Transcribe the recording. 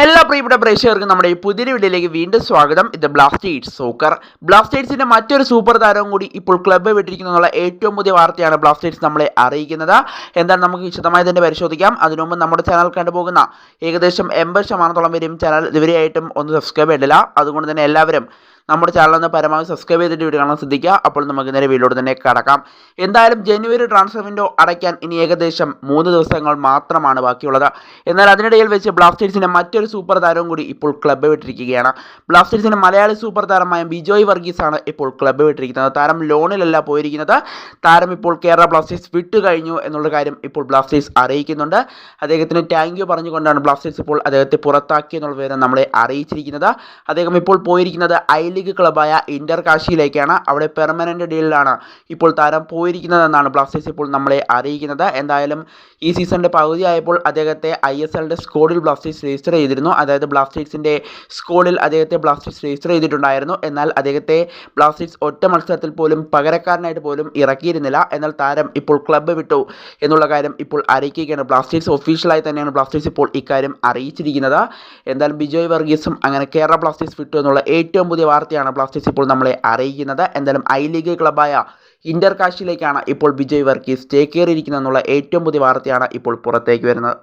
എല്ലാ പ്രിയപ്പെട്ട പ്രേക്ഷകർക്കും നമ്മുടെ ഈ പുതിയ വീഡിയോയിലേക്ക് വീണ്ടും സ്വാഗതം. ഇത് ബ്ലാസ്റ്റേഴ്സ് സോക്കർ ബ്ലാസ്റ്റേഴ്സിന്റെ മറ്റൊരു സൂപ്പർ താരവും കൂടി ഇപ്പോൾ ക്ലബ്ബ് എന്നുള്ള ഏറ്റവും പുതിയ വാർത്തയാണ് ബ്ലാസ്റ്റേഴ്സ് നമ്മളെ അറിയിക്കുന്നത്. എന്താണ് നമുക്ക് വിശദമായി തന്നെ പരിശോധിക്കാം. അതിനുമുമ്പ് നമ്മുടെ ചാനൽ കണ്ടുപോകുന്ന ഏകദേശം എൺപത് ശതമാനത്തോളം പേരും ചാനൽ ഇതുവരെയായിട്ടും ഒന്ന് സബ്സ്ക്രൈബ് ചെയ്തില്ല അതുകൊണ്ട് തന്നെ എല്ലാവരും നമ്മുടെ ചാനൽ ഒന്ന് പരമാവധി സബ്സ്ക്രൈബ് ചെയ്തിട്ട് വീഡിയോ കാണാൻ ശ്രദ്ധിക്കുക. അപ്പോൾ നമുക്ക് നേരെ വീഡിയോ തന്നെ കടക്കാം. എന്തായാലും ജനുവരി ട്രാൻസ്ഫർ വിൻഡോ അടയ്ക്കാൻ ഇനി ഏകദേശം മൂന്ന് ദിവസങ്ങൾ മാത്രമാണ് ബാക്കിയുള്ളത്. എന്നാൽ അതിനിടയിൽ വെച്ച് ബ്ലാസ്റ്റേഴ്സിന്റെ മറ്റൊരു സൂപ്പർ താരവും കൂടി ഇപ്പോൾ ക്ലബ്ബ് വിട്ടിരിക്കുകയാണ്. ബ്ലാസ്റ്റേഴ്സിന്റെ മലയാളി സൂപ്പർ താരമായ ബിജോയ് വർഗീസാണ് ഇപ്പോൾ ക്ലബ്ബ് വിട്ടിരിക്കുന്നത്. താരം ലോണിലല്ല പോയിരിക്കുന്നത്. താരം ഇപ്പോൾ കേരള ബ്ലാസ്റ്റേഴ്സ് വിട്ടു കഴിഞ്ഞു എന്നുള്ള കാര്യം ഇപ്പോൾ ബ്ലാസ്റ്റേഴ്സ് അറിയിക്കുന്നുണ്ട്. അദ്ദേഹത്തിന് താങ്ക് യു പറഞ്ഞുകൊണ്ടാണ് ബ്ലാസ്റ്റേഴ്സ് ഇപ്പോൾ അദ്ദേഹത്തെ പുറത്താക്കി എന്നുള്ള വിവരം നമ്മളെ അറിയിച്ചിരിക്കുന്നത്. അദ്ദേഹം ഇപ്പോൾ പോയിരിക്കുന്നത് ഐ ലീഗ് ക്ലബായ ഇന്റർ കാശിയിലേക്കാണ് അവിടെ പെർമനന്റ് ഡീലിലാണ് ഇപ്പോൾ താരം പോയിരിക്കുന്നതെന്നാണ് ബ്ലാസ്റ്റേഴ്സ് ഇപ്പോൾ നമ്മളെ അറിയിക്കുന്നത്. എന്തായാലും ഈ സീസണിന്റെ പകുതിയായപ്പോൾ അദ്ദേഹത്തെ ഐ എസ് എല്ലിന്റെ സ്കോഡിൽ ബ്ലാസ്റ്റേഴ്സ് രജിസ്റ്റർ ചെയ്തിരുന്നു. അതായത് ബ്ലാസ്റ്റേഴ്സിന്റെ സ്കോഡിൽ അദ്ദേഹത്തെ ബ്ലാസ്റ്റേഴ്സ് രജിസ്റ്റർ ചെയ്തിട്ടുണ്ടായിരുന്നു. എന്നാൽ അദ്ദേഹത്തെ ബ്ലാസ്റ്റേഴ്സ് ഒറ്റ മത്സരത്തിൽ പോലും പകരക്കാരനായിട്ട് പോലും ഇറക്കിയിരുന്നില്ല. എന്നാൽ താരം ഇപ്പോൾ ക്ലബ്ബ് വിട്ടു എന്നുള്ള കാര്യം ഇപ്പോൾ അറിയിക്കുകയാണ്. ബ്ലാസ്റ്റേഴ്സ് ഒഫീഷ്യലായി തന്നെയാണ് ബ്ലാസ്റ്റേഴ്സ് ഇപ്പോൾ ഇക്കാര്യം അറിയിച്ചിരിക്കുന്നത്. എന്തായാലും ബിജോയ് വർഗീസും അങ്ങനെ കേരള ബ്ലാസ്റ്റേഴ്സ് വിട്ടു എന്നുള്ള ഏറ്റവും പുതിയ വാർത്തയാണ് ബ്ലാസ്റ്റേഴ്സ് ഇപ്പോൾ നമ്മളെ അറിയിക്കുന്നത്. എന്തായാലും ഐ ലീഗ് ക്ലബായ ഇന്റർ കാശിയിലേക്കാണ് ഇപ്പോൾ വിജയ് വർഗീസ് ചേക്കേറിയിരിക്കുന്നത് എന്നുള്ള ഏറ്റവും പുതിയ വാർത്തയാണ് ഇപ്പോൾ പുറത്തേക്ക് വരുന്നത്.